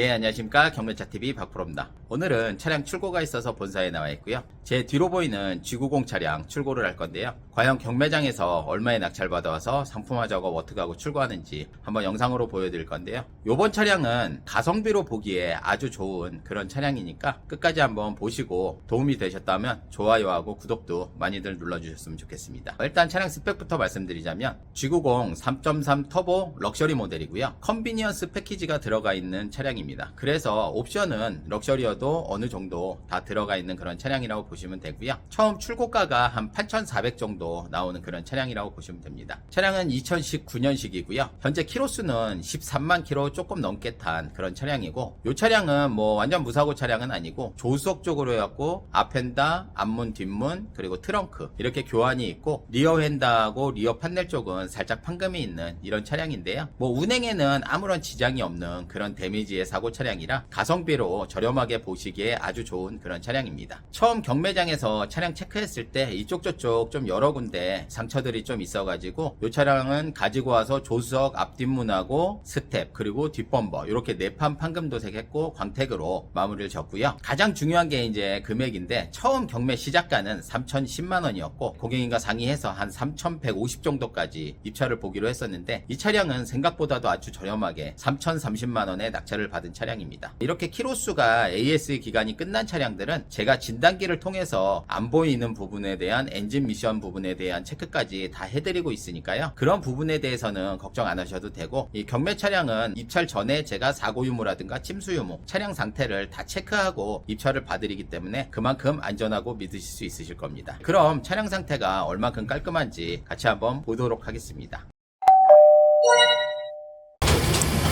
예, 안녕하십니까. 경매차TV 박프로입니다. 오늘은 차량 출고가 있어서 본사에 나와 있고요. 제 뒤로 보이는 G90 차량 출고를 할 건데요. 과연 경매장에서 얼마의 낙찰 받아와서 상품화 작업 어떻게 하고 출고하는지 한번 영상으로 보여드릴 건데요. 요번 차량은 가성비로 보기에 아주 좋은 그런 차량이니까 끝까지 한번 보시고 도움이 되셨다면 좋아요하고 구독도 많이들 눌러주셨으면 좋겠습니다. 일단 차량 스펙부터 말씀드리자면 G90 3.3 터보 럭셔리 모델이고요. 컨비니언스 패키지가 들어가 있는 차량입니다. 그래서 옵션은 럭셔리어도 어느 정도 다 들어가 있는 그런 차량이라고 보시면 되고요. 처음 출고가가 한 8,400 정도 나오는 그런 차량이라고 보시면 됩니다. 차량은 2019년식이고요. 현재 키로수는 13만 키로 조금 넘게 탄 그런 차량이고 이 차량은 뭐 완전 무사고 차량은 아니고 조수석 쪽으로 해갖고 앞엔다, 앞문, 뒷문 그리고 트렁크 이렇게 교환이 있고 리어 휀다하고 리어 판넬 쪽은 살짝 판금이 있는 이런 차량인데요. 뭐 운행에는 아무런 지장이 없는 그런 데미지의 사고 차량이라 가성비로 저렴하게 보시기에 아주 좋은 그런 차량입니다. 처음 경매장에서 차량 체크했을 때 이쪽 저쪽 좀 여러 군데 상처들이 좀 있어가지고 이 차량은 가지고 와서 조수석 앞뒷문하고 스텝 그리고 뒷범버 이렇게 네판 판금 도색했고 광택으로 마무리를 졌고요. 가장 중요한 게 이제 금액인데 처음 경매 시작가는 3,010만 원이었고 고객님과 상의해서 한 3,150 정도까지 입찰을 보기로 했었는데 이 차량은 생각보다도 아주 저렴하게 3,030만 원에 낙찰을 받은 차량입니다. 이렇게 키로수가 AS 기간이 끝난 차량들은 제가 진단기를 통해서 안 보이는 부분에 대한 엔진 미션 부분에 대한 체크까지 다 해드리고 있으니까요. 그런 부분에 대해서는 걱정 안 하셔도 되고 이 경매 차량은 입찰 전에 제가 사고 유무라든가 침수 유무 차량 상태를 다 체크하고 입찰을 봐드리기 때문에 그만큼 안전하고 믿으실 수 있으실 겁니다. 그럼 차량 상태가 얼만큼 깔끔한지 같이 한번 보도록 하겠습니다.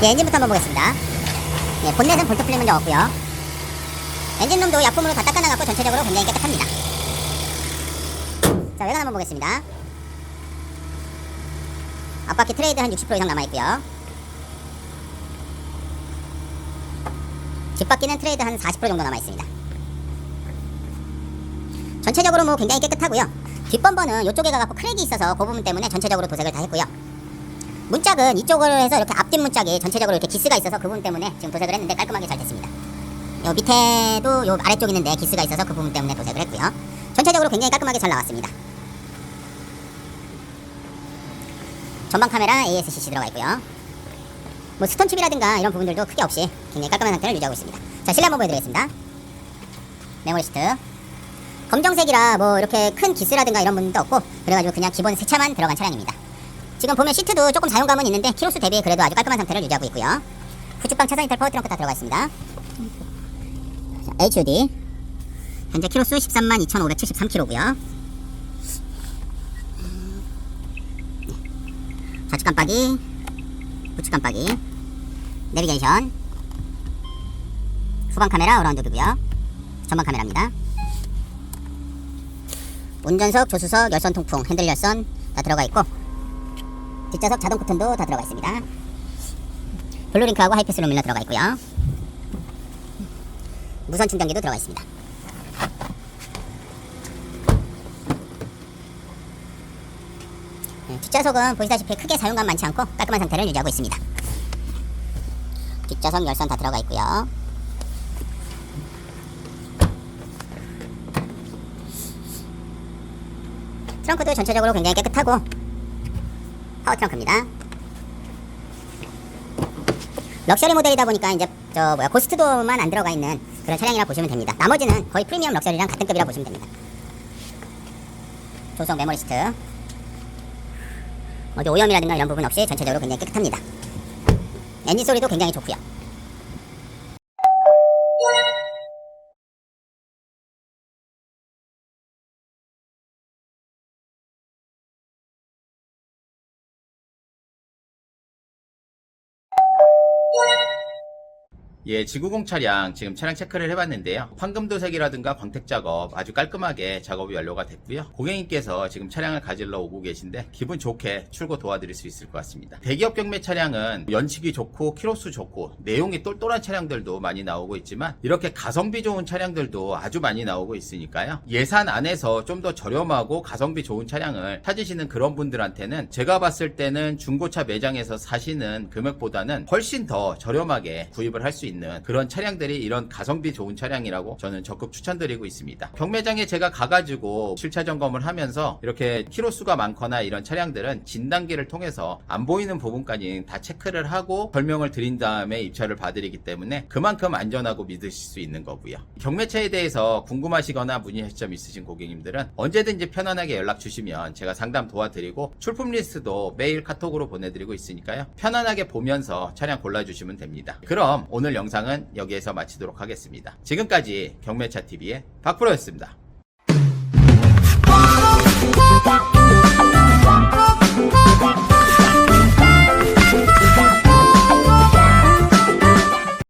예, 엔진부터 한번 보겠습니다. 예, 본넷은 볼트 풀린 문제 없고요. 엔진룸도 약품으로 다 닦아나갔고 전체적으로 굉장히 깨끗합니다. 자, 외관 한번 보겠습니다. 앞바퀴 트레이드 한 60% 이상 남아있고요. 뒷바퀴는 트레이드 한 40% 정도 남아있습니다. 전체적으로 뭐 굉장히 깨끗하고요. 뒷범버는 이쪽에 가갖고 크랙이 있어서 그 부분 때문에 전체적으로 도색을 다 했고요. 문짝은 이쪽으로 해서 이렇게 앞뒷 문짝이 전체적으로 이렇게 기스가 있어서 그 부분 때문에 지금 도색을 했는데 깔끔하게 잘 됐습니다. 요 밑에도 요 아래쪽 있는데 기스가 있어서 그 부분 때문에 도색을 했고요. 전체적으로 굉장히 깔끔하게 잘 나왔습니다. 전방 카메라 ASCC 들어가 있고요. 뭐 스톤칩이라든가 이런 부분들도 크게 없이 굉장히 깔끔한 상태를 유지하고 있습니다. 자, 실내 한번 보여드리겠습니다. 메모리 시트. 검정색이라 뭐 이렇게 큰 기스라든가 이런 부분도 없고 그래가지고 그냥 기본 세차만 들어간 차량입니다. 지금 보면 시트도 조금 사용감은 있는데 키로수 대비 그래도 아주 깔끔한 상태를 유지하고 있고요. 후측방 차선 이탈 파워 트렁크 다 들어가 있습니다. 자, HUD 현재 키로수 13만 2,573km고요. 좌측 깜빡이, 우측 깜빡이, 내비게이션, 후방 카메라 어라운드 뷰고요. 전방 카메라입니다. 운전석, 조수석, 열선 통풍, 핸들 열선 다 들어가 있고 뒷좌석 자동 커튼도 다 들어가 있습니다. 블루링크하고 하이패스 룸밀러 들어가 있고요. 무선 충전기도 들어가 있습니다. 네, 뒷좌석은 보시다시피 크게 사용감 많지 않고 깔끔한 상태를 유지하고 있습니다. 뒷좌석 열선 다 들어가 있고요. 트렁크도 전체적으로 굉장히 깨끗하고 파워 트렁크입니다. 럭셔리 모델이다 보니까 이제 저 뭐야 고스트도만 안 들어가 있는 그런 차량이라 보시면 됩니다. 나머지는 거의 프리미엄 럭셔리랑 같은 급이라 보시면 됩니다. 조성 메모리 시트 어디 오염이라든가 이런 부분 없이 전체적으로 굉장히 깨끗합니다. 엔진 소리도 굉장히 좋고요. 예, 지구공 차량 지금 차량 체크를 해봤는데요. 황금도색이라든가 광택 작업 아주 깔끔하게 작업이 완료가 됐고요. 고객님께서 지금 차량을 가지러 오고 계신데 기분 좋게 출고 도와드릴 수 있을 것 같습니다. 대기업 경매 차량은 연식이 좋고 키로수 좋고 내용이 똘똘한 차량들도 많이 나오고 있지만 이렇게 가성비 좋은 차량들도 아주 많이 나오고 있으니까요. 예산 안에서 좀 더 저렴하고 가성비 좋은 차량을 찾으시는 그런 분들한테는 제가 봤을 때는 중고차 매장에서 사시는 금액보다는 훨씬 더 저렴하게 구입을 할수 있는 그런 차량들이 이런 가성비 좋은 차량이라고 저는 적극 추천드리고 있습니다. 경매장에 제가 가가지고 실차 점검을 하면서 이렇게 키로수가 많거나 이런 차량들은 진단기를 통해서 안 보이는 부분까지 다 체크를 하고 설명을 드린 다음에 입찰을 봐드리기 때문에 그만큼 안전하고 믿으실 수 있는 거고요. 경매차에 대해서 궁금하시거나 문의하실 점 있으신 고객님들은 언제든지 편안하게 연락 주시면 제가 상담 도와드리고 출품 리스트도 매일 카톡으로 보내드리고 있으니까요. 편안하게 보면서 차량 골라주시면 됩니다. 그럼 오늘 영상은 여기에서 마치도록 하겠습니다. 지금까지 경매차 TV의 박프로였습니다.